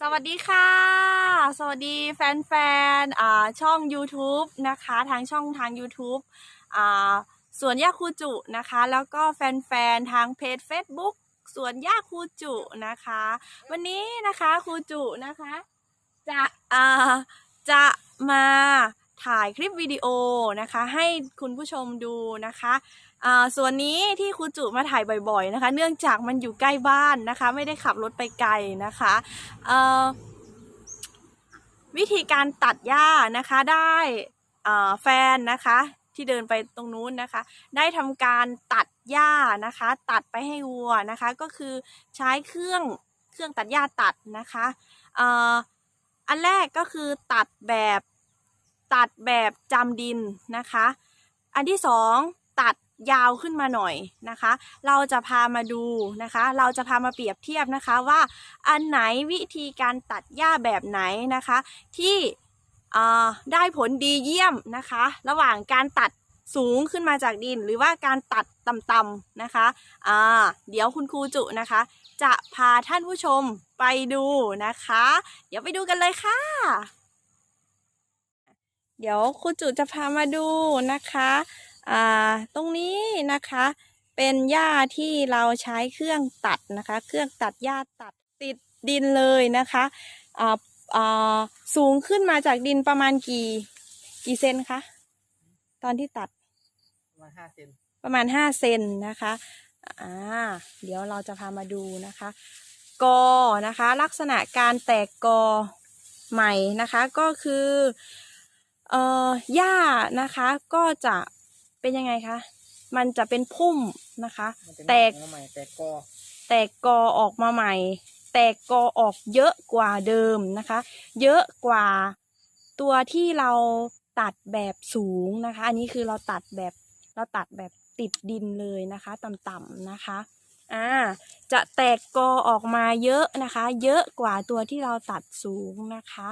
สวัสดีค่ะ สวัสดีแฟนๆอ่าช่อง YouTube นะคะ ทางช่องทาง YouTube อ่าสวนย่าคูจุนะคะ แล้วก็แฟนๆ ทางเพจ Facebook สวนย่าคูจุนะคะ วันนี้นะคะครูจุนะคะ จะอ่าจะมาถ่ายคลิปวิดีโอนะคะ ให้คุณผู้ชมดูนะคะ อ่าส่วนนี้ที่ครูจุมาถ่ายบ่อยๆนะคะ เนื่องจากมันอยู่ใกล้บ้านนะคะ ไม่ได้ขับรถไปไกลนะคะเอ่อวิธีการตัดหญ้านะคะได้แฟนนะคะที่เดินไปตรงนู้นนะคะ ได้ทำการตัดหญ้านะคะ ตัดไปให้วัวนะคะ ก็คือใช้เครื่องเครื่องตัดหญ้าตัดนะคะออันแรกก็คือตัดแบบตัดแบบจำดินนะคะ อันที่สองตัด ยาวขึ้นมาหน่อยนะคะ เราจะพามาดูนะคะ เราจะพามาเปรียบเทียบนะคะว่าอันไหนวิธีการตัดหญ้าแบบไหนนะคะ ที่ได้ผลดีเยี่ยมนะคะ ระหว่างการตัดสูงขึ้นมาจากดิน หรือว่าการตัดต่ำๆนะคะเดี๋ยวคุณครูจุนะคะ จะพาท่านผู้ชมไปดูนะคะ เดี๋ยวไปดูกันเลยค่ะเดี๋ยวครูจุจะพามาดูนะคะ อ่าตรงนี้นะคะเป็นหญ้าที่เราใช้เครื่องตัดนะคะ เครื่องตัดหญ้าตัดติดดินเลยนะคะอ่าอ่าสูงขึ้นมาจากดินประมาณกี่กี่เซนคะตอนที่ตัดประมาณห้าเซนประมาณห้าเซนนะคะอ่าเดี๋ยวเราจะพามาดูนะคะ กอนะคะ ลักษณะการแตกกอใหม่นะคะก็คือเอ่อหญ้านะคะก็จะ เป็นยังไงคะ มันจะเป็นพุ่มนะคะ มันจะแตก งอกมาใหม่แตกกอแตกกอออกมาใหม่ แตกกอออกเยอะกว่าเดิมนะคะ เยอะกว่าตัวที่เราตัดแบบสูงนะคะ อันนี้คือเราตัดแบบเราตัดแบบติดดินเลยนะคะต่ำๆนะคะ อ่า จะแตกกอออกมาเยอะนะคะ เยอะกว่าตัวที่เราตัดสูงนะคะ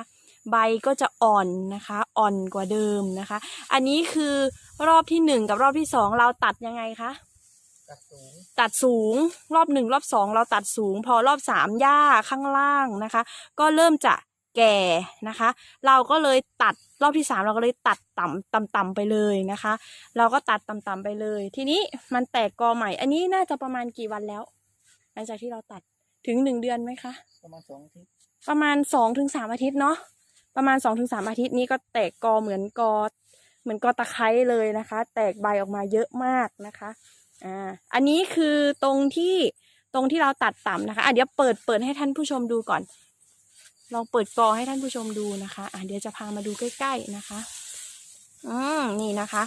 ใบก็จะอ่อนนะคะ อ่อนกว่าเดิมนะคะ อันนี้คือรอบที่หนึ่งกับรอบที่สองเราตัดยังไงคะตัดสูงตัดสูงรอบหนึ่งรอบสองเราตัดสูง พอรอบสามหญ้าข้างล่างนะคะ ก็เริ่มจะแก่นะคะ เราก็เลยตัดรอบที่สามเราก็เลยตัดต่ำต่ำต่ำไปเลยนะคะ เราก็ตัดต่ำต่ำไปเลย ทีนี้มันแตกกอใหม่ อันนี้น่าจะประมาณกี่วันแล้ว หลังจากที่เราตัดถึงหนึ่งเดือนไหมคะ ประมาณสองอาทิตย์ประมาณสองถึงสามอาทิตย์เนาะ ประมาณสองถึงสามอาทิตย์นี้ก็แตกกอเหมือนกอ เหมือนกอตะไคร้เลยนะคะ แตกใบออกมาเยอะมากนะคะอ่าอันนี้คือตรงที่ตรงที่เราตัดต่ำนะคะอะเดี๋ยวเปิดเปิดให้ท่านผู้ชมดูก่อน ลองเปิดกอให้ท่านผู้ชมดูนะคะอะเดี๋ยวจะพามาดูใกล้ ๆนะคะอืมนี่นะคะ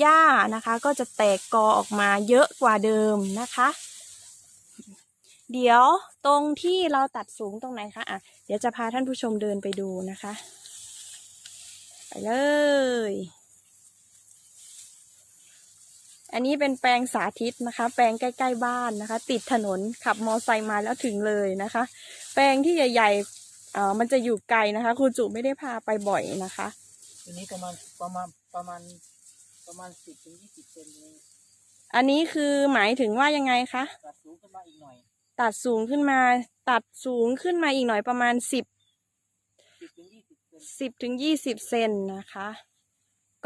หญ้านะคะก็จะแตกกอออกมาเยอะกว่าเดิมนะคะ เดี๋ยวตรงที่เราตัดสูงตรงไหนคะอะเดี๋ยวจะพาท่านผู้ชมเดินไปดูนะคะ ไปเลย อันนี้เป็นแปลงสาธิตนะคะ แปลงใกล้ ๆ บ้านนะคะ ติดถนนขับมอไซค์มาแล้วถึงเลยนะคะ แปลงที่ใหญ่ๆเอ่อมันจะอยู่ไกลนะคะครูจุไม่ได้พาไปบ่อยนะคะทีนี้ประมาณประมาณประมาณประมาณสิบถึงยี่สิบเซนเองอันนี้คือหมายถึงว่ายังไงคะ ตัดสูงขึ้นมาอีกหน่อย ตัดสูงขึ้นมา ตัดสูงขึ้นมาอีกหน่อยประมาณสิบสิบถึงยี่สิบเซนนะคะ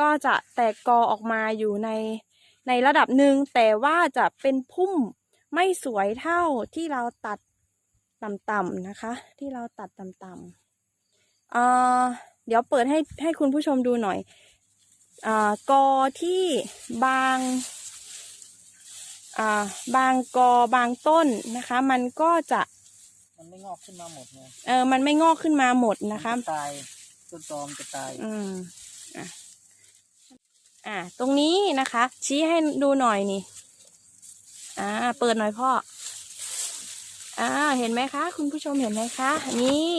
ก็จะแตกกอออกมาอยู่ในในระดับหนึ่งแต่ว่าจะเป็นพุ่มไม่สวยเท่าที่เราตัดต่ำๆนะคะ ที่เราตัดต่ำๆเอ่อเดี๋ยวเปิดให้ให้คุณผู้ชมดูหน่อยอากอที่บาง บางกอบางต้นนะคะ มันก็จะมันไม่งอกขึ้นมาหมดไงเออมันไม่งอกขึ้นมาหมดนะคะมัจตายต้นตอมจะตายอืมอะอะตรงนี้นะคะ ชี้ให้ดูหน่อยนี่อ่าเปิดหน่อยพ่ออ่าเห็นไหมคะ คุณผู้ชมเห็นไหมคะ นี่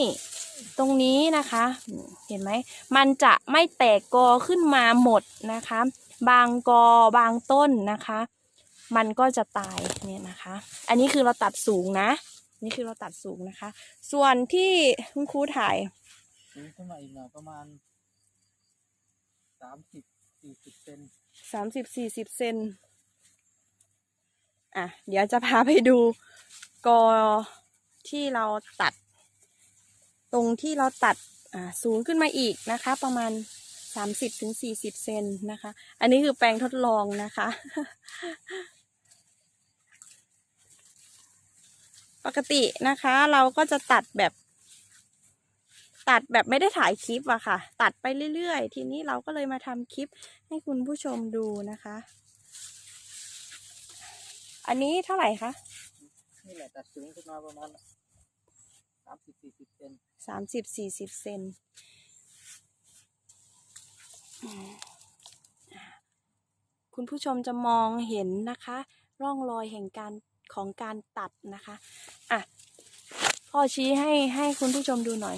ตรงนี้นะคะอืมเห็นไหม มันจะไม่แตกกอขึ้นมาหมดนะคะ บางกอบางต้นนะคะ มันก็จะตายเนี่ยนะคะ อันนี้คือเราตัดสูงนะ นี่คือเราตัดสูงนะคะ ส่วนที่คุณครูถ่ายสูงขึ้นมาอีกหน่อยประมาณสามสิบสี่สิบเซนสามสิบสี่สิบเซนอะ เดี๋ยวจะพาไปดูกอที่เราตัด ตรงที่เราตัดอ่าสูงขึ้นมาอีกนะคะ ประมาณ30-40ถึง40เซนนะคะ อันนี้คือแปลงทดลองนะคะ ปกตินะคะ เราก็จะตัดแบบ ตัดแบบไม่ได้ถ่ายคลิปอะค่ะ ตัดไปเรื่อยๆ ทีนี้เราก็เลยมาทำคลิปให้คุณผู้ชมดูนะคะ อันนี้เท่าไหร่คะนี่แหละตัดสูงขึ้นมาประมาณสามสิบสี่สิบเซนสามสิบสี่สิบเซนอืมคุณผู้ชมจะมองเห็นนะคะ ร่องรอยแห่งการ ของการตัดนะคะอะพ่อชี้ให้ให้คุณผู้ชมดูหน่อย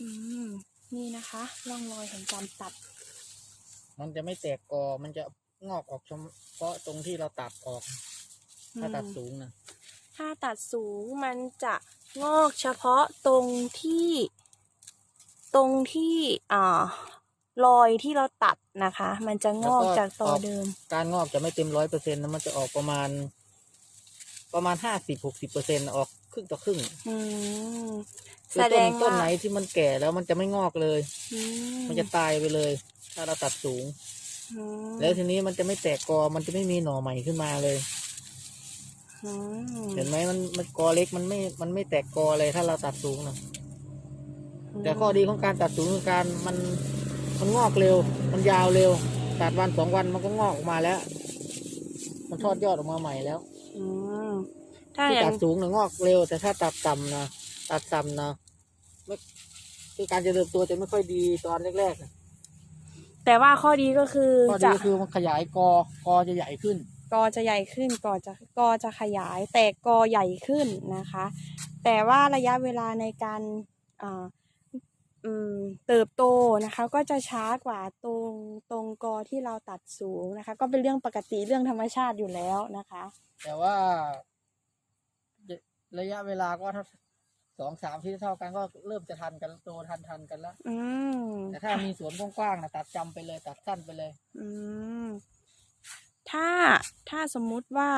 อืมนี่นะคะร่องรอยแห่งการตัด มันจะไม่แตกกอ มันจะงอกออกเฉพาะตรงที่เราตัดออก ถ้าตัดสูงนะถ้าตัดสูงมันจะงอกเฉพาะตรงที่ ตรงที่อ่า รอยที่เราตัดนะคะ มันจะงอกจากตอเดิม การงอกจะไม่เต็มร้อยเปอร์เซ็นต์นะมันจะออกประมาณ ประมาณห้าสิบหกสิบเปอร์เซ็นต์ออกครึ่งต่อครึ่งอืมคืแสอดต้นงต้นว่าไหนที่มันแก่แล้วมันจะไม่งอกเลย อืมันจะตายไปเลย ถ้าเราตัดสูง อืมแล้วทีนี้มันจะไม่แตกกอมันจะไม่มีหน่อใหม่ขึ้นมาเลย อืมเห็นไหมมันมันกอเล็กมันไม่มันไม่แตกกอเลยถ้าเราตัดสูงนะแต่ข้อดีของการตัดสูงคือการมัน มันงอกเร็ว มันยาวเร็วตัดวันสองวันมันก็งอกออกมาแล้ว มันทอดยอดออกมาใหม่แล้วอืมถ้าที่อย่างตัดสูงนะงอกเร็ว แต่ถ้าตัดต่ำนะตัดต่ำนะไม่คือการเจริญตัวจะไม่ค่อยดีตอนแรกๆนะแต่ว่าข้อดีก็คือข้อดีจะก็คือมันขยายกอกอจะใหญ่ขึ้น กอจะใหญ่ขึ้นกอจะกอจะขยาย แต่กอใหญ่ขึ้นนะคะ แต่ว่าระยะเวลาในการอ่าอืม เติบโตนะคะก็จะช้ากว่าตรงตรงกอที่เราตัดสูงนะคะ ก็เป็นเรื่องปกติเรื่องธรรมชาติอยู่แล้วนะคะ แต่ว่า ระยะเวลาก็เท่าสองสามที่เท่ากันก็เริ่มจะทันกันโตทันทันกันแล้วอืมแต่ถ้ามีสวนกว้างๆนะตัดจำไปเลย ตัดสั้นไปเลย อืมถ้าถ้าสมมุติว่า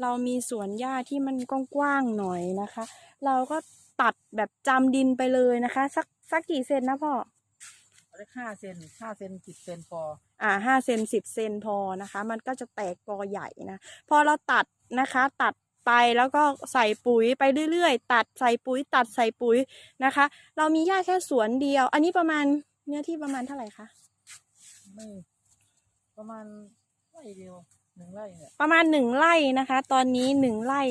เรามีสวนหญ้าที่มันกว้างๆหน่อยนะคะ เราก็ตัดแบบจำดินไปเลยนะคะ สัก สักกี่เซนนะพ่อเอาได้ห้าเซนห้าเซนสิบเซนพอ อ่าห้าเซนสิบเซนพอนะคะ มันก็จะแตกกอใหญ่นะพอเราตัดนะคะ ตัดไปแล้วก็ใส่ปุ๋ยไปเรื่อยๆ ตัดใส่ปุ๋ย ตัดใส่ปุ๋ยนะคะ เรามีหญ้าแค่สวนเดียว อันนี้ประมาณเนื้อที่ประมาณเท่าไหร่คะไม่ประมาณไร่เดียวหนึ่งไร่เนี่ยประมาณหนึ่งไร่นะคะ ตอนนี้หนึ่งไร่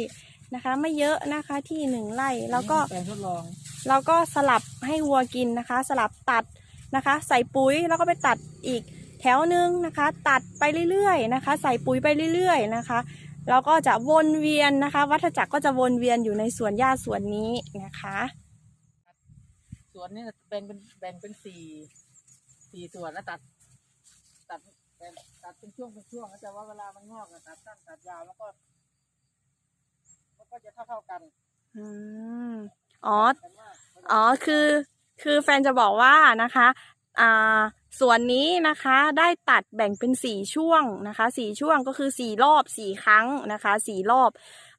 นะคะ ไม่เยอะนะคะที่หนึ่งไร่แล้วก็แปลงทดลองเราก็สลับให้วัวกินนะคะ สลับตัดนะคะ ใส่ปุ๋ยแล้วก็ไปตัดอีกแถวหนึงนะคะ ตัดไปเรื่อยๆนะคะ ใส่ปุ๋ยไปเรื่อยๆนะคะแล้วก็จะวนเวียนนะคะ วัฏจักรก็จะวนเวียนอยู่ในสวนหญ้าสวนนี้นะคะสวนนี่แบ่งเป็นแบ่งเป็นสี่สี่ส่วนแล้วตัด ตัดแบ่งตัดเป็นช่วงเป็นช่วงแต่ว่าเวลามันงอกอะตัดสั้นตัดยาวแล้วก็มัน ก็จะเท่าเท่าๆกันอืมอ๋อกันมากอ๋อ คือ คือแฟนจะบอกว่านะคะ อ่า ส่วนนี้นะคะ ได้ตัดแบ่งเป็นสี่ช่วงนะคะ สี่ช่วงก็คือสี่รอบสี่ครั้งนะคะ สี่รอบ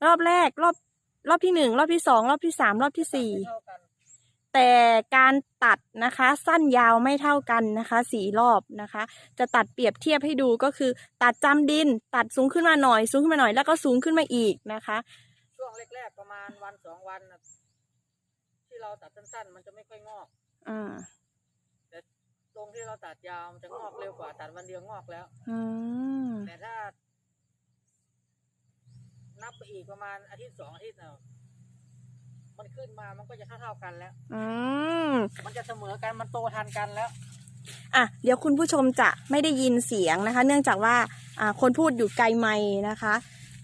รอบแรก รอบ รอบที่หนึ่ง รอบที่สอง รอบที่สาม รอบที่สี่ ไม่เท่ากันแต่การตัดนะคะ สั้นยาวไม่เท่ากันนะคะสี่รอบนะคะ จะตัดเปรียบเทียบให้ดูก็คือ ตัดจำดิน ตัดสูงขึ้นมาหน่อย สูงขึ้นมาหน่อยแล้วก็สูงขึ้นมาอีกนะคะช่ วงแรกๆประมาณวันสองวันน่ะที่เราตัดสั้นๆ มันจะไม่ค่อยงอก อ่าตรงที่เราตัดยาวมันจะงอกเร็วกว่าตัดวันเดียวงอกแล้ว อืม แต่ถ้า นับไปอีกประมาณอาทิตย์สองอาทิตย์เนาะมันขึ้นมามันก็จะเท่าเท่าๆกันแล้ว อืม มันจะเสมอกันมันโตทันกันแล้ว อะ เดี๋ยวคุณผู้ชมจะไม่ได้ยินเสียงนะคะ เนื่องจากว่า อ่า คนพูดอยู่ไกลไม่นะคะ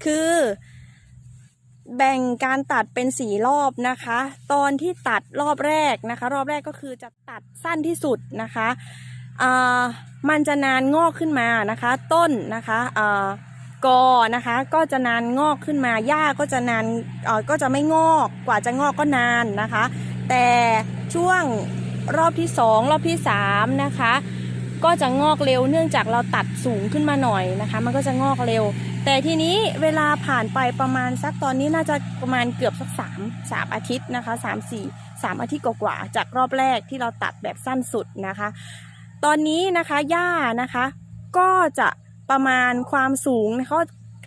คือ แบ่งการตัดเป็นสี่รอบนะคะ ตอนที่ตัดรอบแรกนะคะ รอบแรกก็คือจะตัดสั้นที่สุดนะคะมันจะนานงอกขึ้นมานะคะ ต้นนะคะกอนะคะก็จะนานงอกขึ้นมาหญ้าก็จะนานก็จะไม่งอกกว่าจะงอกก็นานนะคะ แต่ช่วงรอบที่สองรอบที่สามนะคะก็จะงอกเร็วเนื่องจากเราตัดสูงขึ้นมาหน่อยนะคะ มันก็จะงอกเร็ว แต่ทีนี้เวลาผ่านไปประมาณสักตอนนี้น่าจะประมาณเกือบสักสามสามอาทิตย์นะคะสามสี่สามอาทิตย์กว่าๆจากรอบแรกที่เราตัดแบบสั้นสุดนะคะ ตอนนี้นะคะหญ้านะคะ ก็จะประมาณความสูงนะคะ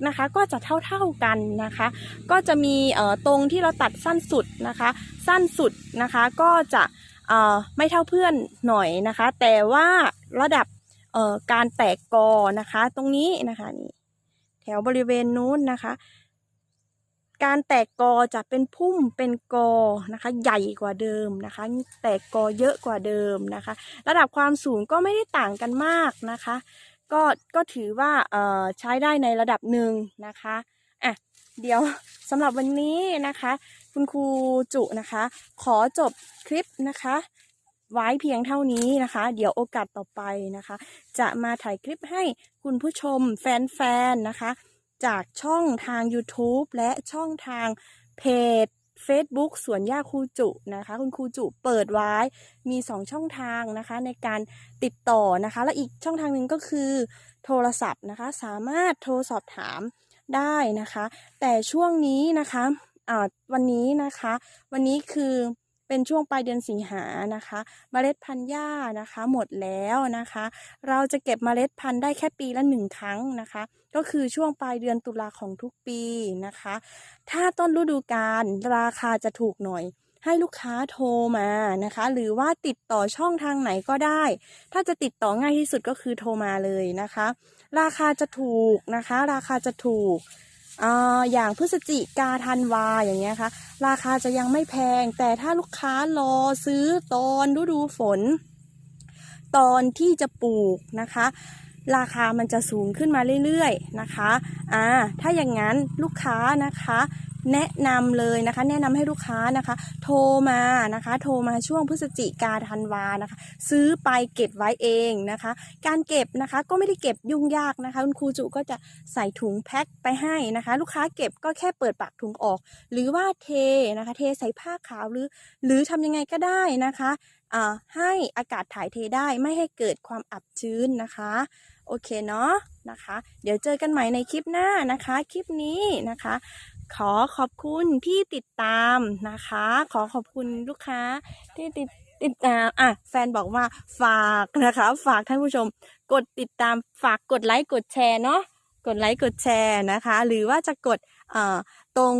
นะคะก็จะเท่าๆกันนะคะ ก็จะมีเอ่อตรงที่เราตัดสั้นสุดนะคะ สั้นสุดนะคะก็จะเอ่อไม่เท่าเพื่อนหน่อยนะคะ แต่ว่าระดับเอ่อการแตกกอนะคะ ตรงนี้นะคะนี่ ถวบริเวณนู้นนะคะ การแตกกอจะเป็นพุ่มเป็นกอนะคะ ใหญ่กว่าเดิมนะคะ แตกกอเยอะกว่าเดิมนะคะ ระดับความสูงก็ไม่ได้ต่างกันมากนะคะ ก็ก็ถือว่าเอ่อใช้ได้ในระดับหนึ่งนะคะอะเดี๋ยวสำหรับวันนี้นะคะ คุณครูจุนะคะ ขอจบคลิปนะคะ ไว้เพียงเท่านี้นะคะ เดี๋ยวโอกาสต่อไปนะคะ จะมาถ่ายคลิปให้คุณผู้ชมแฟนๆนะคะ จากช่องทาง YouTube และช่องทางเพจ Facebook สวนย่าครูจุนะคะ คุณครูจุเปิดไว้มี 2 ช่องทางนะคะ ในการติดต่อนะคะ และอีกช่องทางหนึ่งก็คือ โทรศัพท์นะคะ สามารถโทรสอบถามได้นะคะ แต่ช่วงนี้นะคะวันนี้นะคะ วันนี้คือ เป็นช่วงปลายเดือนสิงหานะคะเมล็ดพันธุ์หญ้านะคะ หมดแล้วนะคะ เราจะเก็บเมล็ดพันธุ์ได้แค่ปีละหนึ่งครั้งนะคะ ก็คือช่วงปลายเดือนตุลาของทุกปีนะคะ ถ้าต้นฤดูกาลราคาจะถูกหน่อยให้ลูกค้าโทรมานะคะ หรือว่าติดต่อช่องทางไหนก็ได้ ถ้าจะติดต่อง่ายที่สุดก็คือโทรมาเลยนะคะ ราคาจะถูกนะคะ ราคาจะถูก อย่างพฤศจิกาธันวาอย่างเงี้ยค่ะราคาจะยังไม่แพง แต่ถ้าลูกค้ารอซื้อตอนฤดูฝน ตอนที่จะปลูกนะคะ ราคามันจะสูงขึ้นมาเรื่อยๆนะคะอ่าถ้าอย่างนั้นลูกค้านะคะ แนะนำเลยนะคะ แนะนำให้ลูกค้านะคะ โทรมานะคะ โทรมาช่วงพฤศจิกาธันวานะคะ ซื้อไปเก็บไว้เองนะคะ การเก็บนะคะก็ไม่ได้เก็บยุ่งยากนะคะ คุณครูจุก็จะใส่ถุงแพ็คไปให้นะคะ ลูกค้าเก็บก็แค่เปิดปากถุงออก หรือว่าเทนะคะ เทใส่ผ้าขาวหรือ หรือทำยังไงก็ได้นะคะให้อากาศถ่ายเทได้ไม่ให้เกิดความอับชื้นนะคะ โอเคเนาะนะคะ เดี๋ยวเจอกันใหม่ในคลิปหน้านะคะ คลิปนี้นะคะ ขอขอบคุณที่ติดตามนะคะ ขอขอบคุณลูกค้าที่ติดติดตามอะแฟนบอกว่าฝากนะคะ ฝากท่านผู้ชม กดติดตามฝากกดไลค์กดแชร์เนาะกดไลค์กดแชร์นะคะ หรือว่าจะกดตรง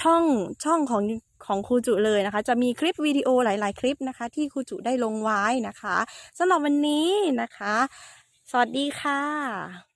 ช่องช่องของของครูจุเลยนะคะ จะมีคลิปวิดีโอหลาย ๆ คลิปนะคะ ที่ครูจุได้ลงไว้นะคะสำหรับวันนี้นะคะ สวัสดีค่ะ